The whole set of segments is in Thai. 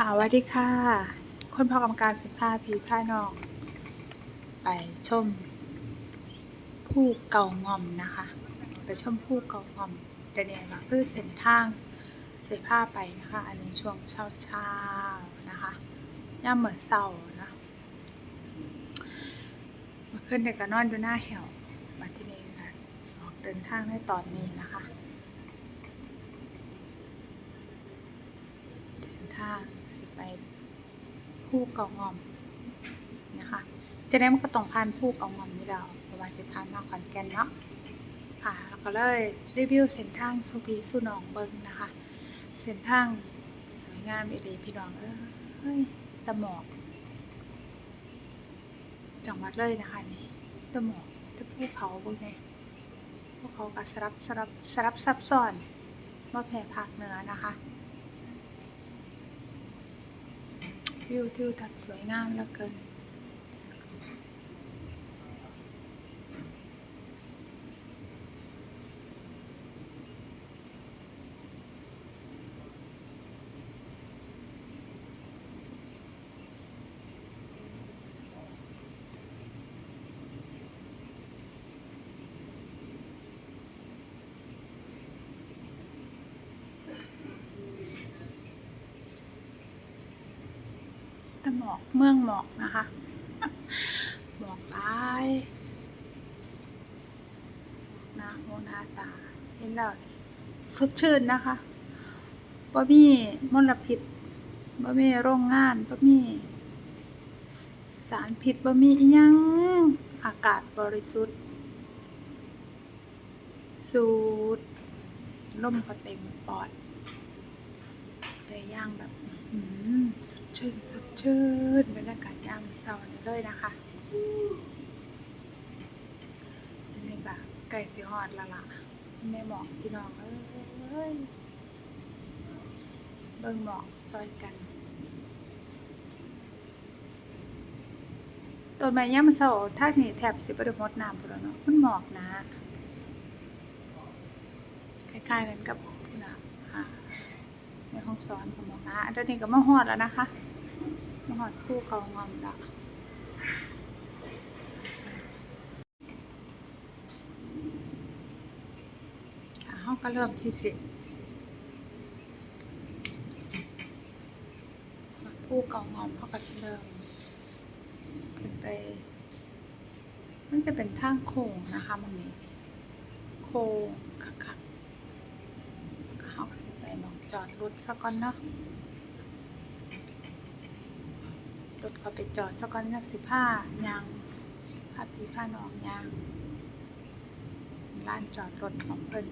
ค่ะสวัสดีค่ะ คนพอกรรมการสิผ้าผีผ้านอก ไปชม ผู้เก่างอมนะคะ ไปชมผู้เก่างอมเดยวนี้มาเพื่อเส้นทางเสียผ้าไปนะคะ อันนี้ช่วงเช้าเช้าๆนะคะย่าเหมือนเศร้านะมาขึ้นเด็กก็นอนอยู่หน้าแหวมาที่นี่ค่ะออกเดินทางในตอนนี้นะคะเดินทาง ผู้เกองอมนะคะจะได้มันก็ต้องผ่านผู้เกองอมนี่เราเพระว่าจะผ่านมาขอนแก่นเนาะค่ะแล้วก็เลยรีวิวเส้นทางสุพีสุนองเบิงนะคะเส้นทางสวยงามอีหลีพี่น้องเอ้ยตะหมอกจังหวัดเลยนะคะนี่ตะหมอกตะภูเขาพวกนี้พวกเขาก็สลับสลับสลับซับซ้อนมาแผ่ภาคเหนือนะคะ วิวทิวทัศน์สวยงามเหลือเกิน หมอกเมืองหมอกนะคะ หมอกลายน้าหูหน้าตา เห็นแล้วสดชื่นนะคะบ่มีมลพิษบ่มีโรงงานบ่มีสารพิษบ่มีอิหยังอากาศบริสุทธิ์ สูดลมก็เต็มปอดได้ย่างแบบ สดชื่นสดชื่นบรรยากาศยามเช้านี้เลยนะคะนนี้ก็ไก่สีหอดละละในหมอกพี่น้องเอ้ยเบิ่งหมอกซอยกันต้นไม้ยามเช้าทางนี้แทบสิบ่ได้รดน้ำพุ่นแล้วเนาะมันหมอกนะคล้ายๆกันกับ ในห้องสอนของหมอนะตอนนี้ก็มาหอดแล้วนะคะมาหอดคู่เกางอมแล้วค่ะห้องก็เริ่มที่สิหอดคู่เกางอมเขาก็จะเริ่มขึ้นไป มันจะเป็นทางโค้งนะคะมันนี้ โค้งคักๆ ก็เขาก็สิไปหมอง จอดรถสักก่อนเนาะรถเขาไปจอดสักก่อนเนี่ยสิผ้ายางผ้าพีผ้านองยางร้านจอดรถของเพิ่น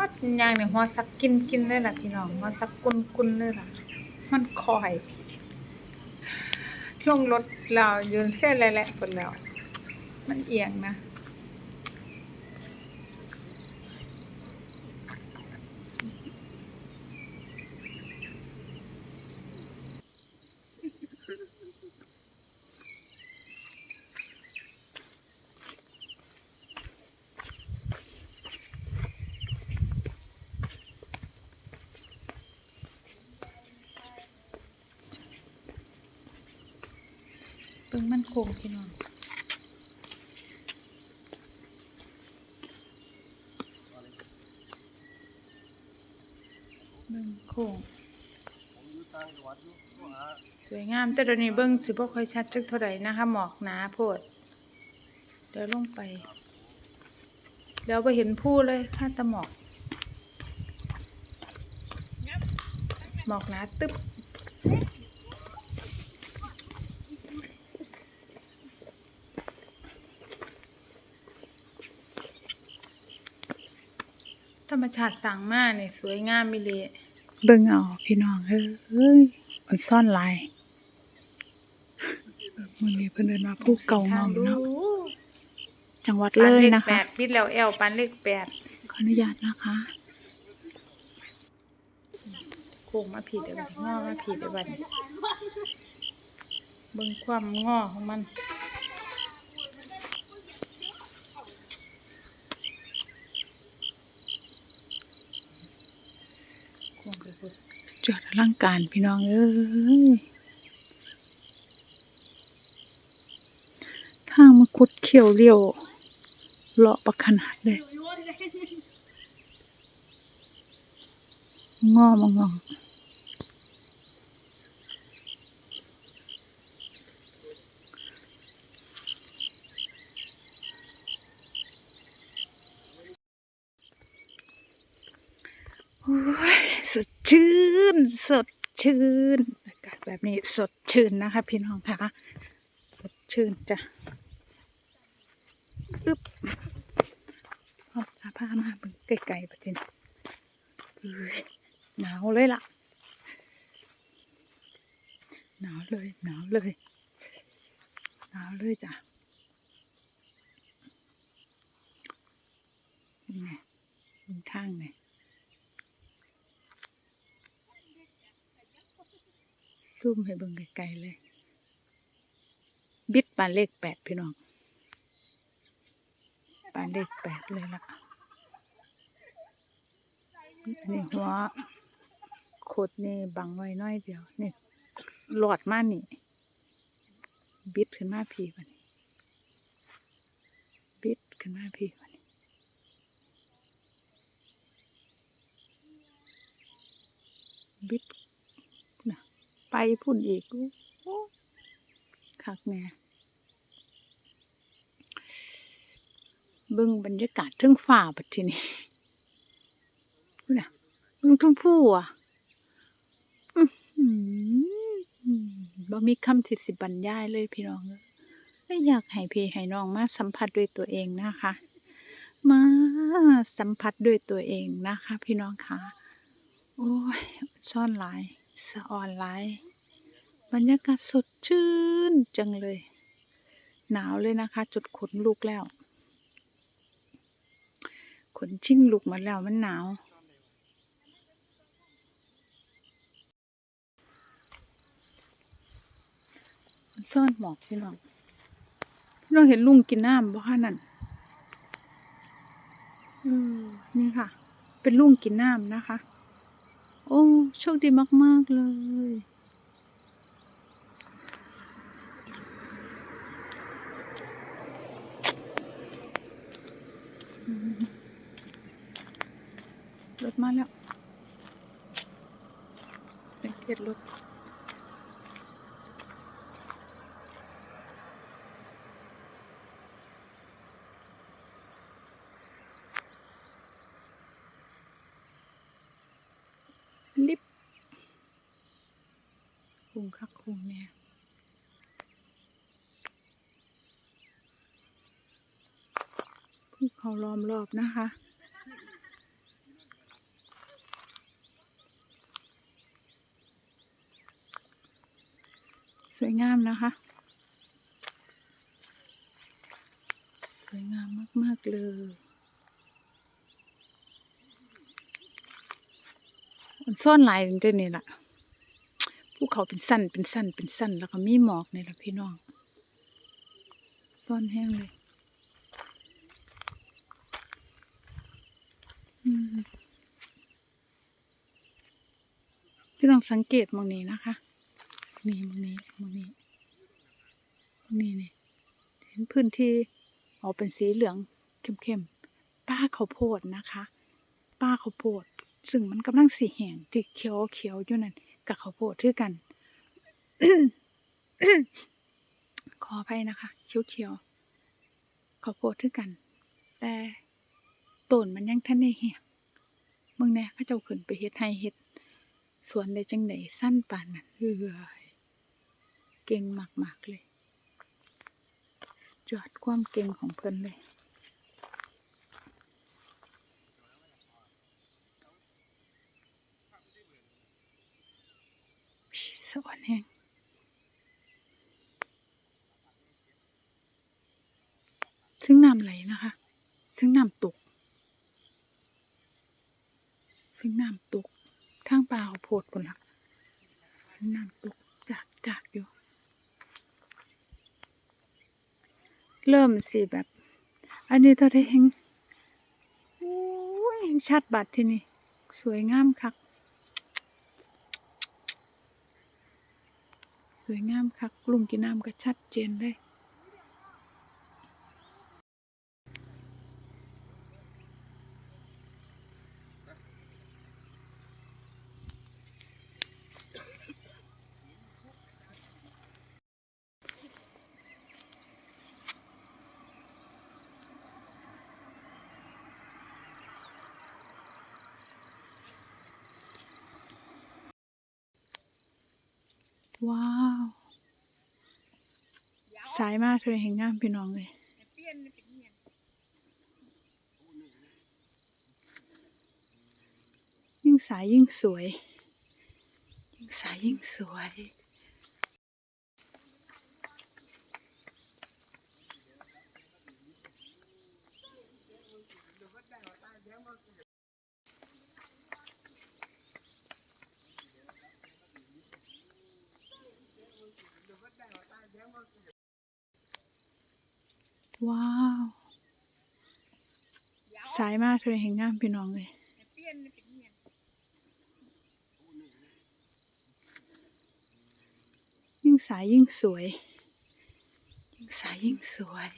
อ๋อยางเนี่ยหัวสักกินกินเลยล่ะพี่น้องหัวสักกุนกุนเลยล่ะ มันคอยลงรถเรายืนเส้นแหละคนแล้ว มันเอียงนะ เบิ่งมันคงพี่น้องเบิ่งโค้งสวยงาม แต่เดี๋ยวนี้เบิ่งสิบ่ค่อยชัดจักเท่าไหร่นะคะหมอกหนาโพดเดี๋ยวลงไปเดี๋ยวไปเห็นผู้เลยถ้าตะหมอก หมอกหนาตึ๊บ ธรรมชาติสั่งมาเนี่ยสวยงามมิเลเบิ่งเอาพี่น้องเฮ้ยมันซ่อนลายมันมีคเพิ่นเดินมาผู้เก่างองเนาะจังหวัดเลยนะคะปันเลขแปดปิดแล้วแอลปันเลขแปดขออนุญาตนะคะโค้งมาผิดเลยงอมาผิดเลยวบันเบิ่งความงอของมัน จอดอลังการพี่น้องเอ้ยทางมาคุดเขียวเรียวเลาะประขนาดเลยงอมางองโอ้ย ชื่น สดชื่นอากาศแบบนี้สดชื่นนะคะ พี่น้องค่ะสดชื่นจ้ะอึ๊บเอาผ้ามาเบิ่งไกลๆปะจินเอ้ยหนาวเลยล่ะ หนาวเลยหนาวเลยหนาวเลยจ้ะนี่ไงบนทางไง ซูมให้เบิ่งไกลๆเลย บิดปานเลขแปดพี่น้องปานเลขแปดเลยล่ะอันนี้หัวโคดนี่บังไว้น้อยเดียวนี่หลอดมานี่ บิดขึ้นมาพี่วันนี้บิดขึ้นมาพี่วันนี้บิด ไปพุ่นอีกโอ้คักแน่เบิ่งบรรยากาศเทิงฝ่าบัดทีนี้น่ะเบิ่งทุ่งผู้อะบ่มีคำที่สิบรรยายเลยพี่น้องเอ้ยอยากให้พี่ให้น้องมาสัมผัสด้วยตัวเองนะคะ มาสัมผัสด้วยตัวเองนะคะ พี่น้องคะโอ้ยซ่อนหลาย สะออนหลายบรรยากาศสดชื่นจังเลย หนาวเลยนะคะ จุดขนลุกแล้ว ขนชิ่งลุกมาแล้วมันหนาวมันซ่อนหมอกพี่น้องพี่น้องเห็นลุงกินน้ำบ่คะนั่นอืมนี่ค่ะ เป็นลุงกินน้ำนะคะ โอ้โชคดีมาก ๆ เลย รถมาแล้วสังเกตรถ ลิฟต์ คุงคักคุงเนี่ยภูเขาล้อมรอบนะคะสวยงามนะคะ สวยงามมาก ๆ เลยมันซ่อนลายจริงๆนี่แหละ ภูเขาเป็นสั้นเป็นสั้นเป็นสั้น แล้วก็มีหมอกในแหละพี่น้องซ่อนแห้งเลยพี่น้องสังเกตมองนี้นะคะ นี่มองนี้มองนี้มองนี้นี่เห็นพื้นที่ออกเป็นสีเหลืองเข้มๆป้าข้าวโพดนะคะ ป้าข้าวโพด ซึ่งมันกำลังสีแห้งที่เขียวเขียวอยู่นั่น กับข้าวโพดคือกัน ขออภัยนะคะเขียวเขียวๆข้าวโพดคือกัน แต่ต้นมันยังทันได้แห้งเมืองแน่เขาเจ้าขึ้นไปเฮ็ดให้เฮ็ดสวนได้จังไดสั้นป่านนั้นเอ้ยเก่งมากๆเลยสุดยอดความเก่งของเพิ่นเลย สวรรค์แห่งซึ่งน้ำไหลนะคะ ซึ่งน้ำตก ซึ่งน้ำตกข้างป่าเขาโพดคนละน้ำตกจากจากอยู่ เริ่มสิแบบ อันนี้ตัวได้เฮงโอ้ยเฮงชัดบัดที่นี่ สวยงามคัก วยงามคักลุงกินน้ำก็ชัดเจนเลย ว้าว สายมากเธอเห็นงามพี่น้องเลยยิ่งสายยิ่งสวย ยิ่งสายยิ่งสวย ว้าว สายมากเธอเห็นงามพี่น้องเลยยิ่งสายยิ่งสวย ยิ่งสายยิ่งสวย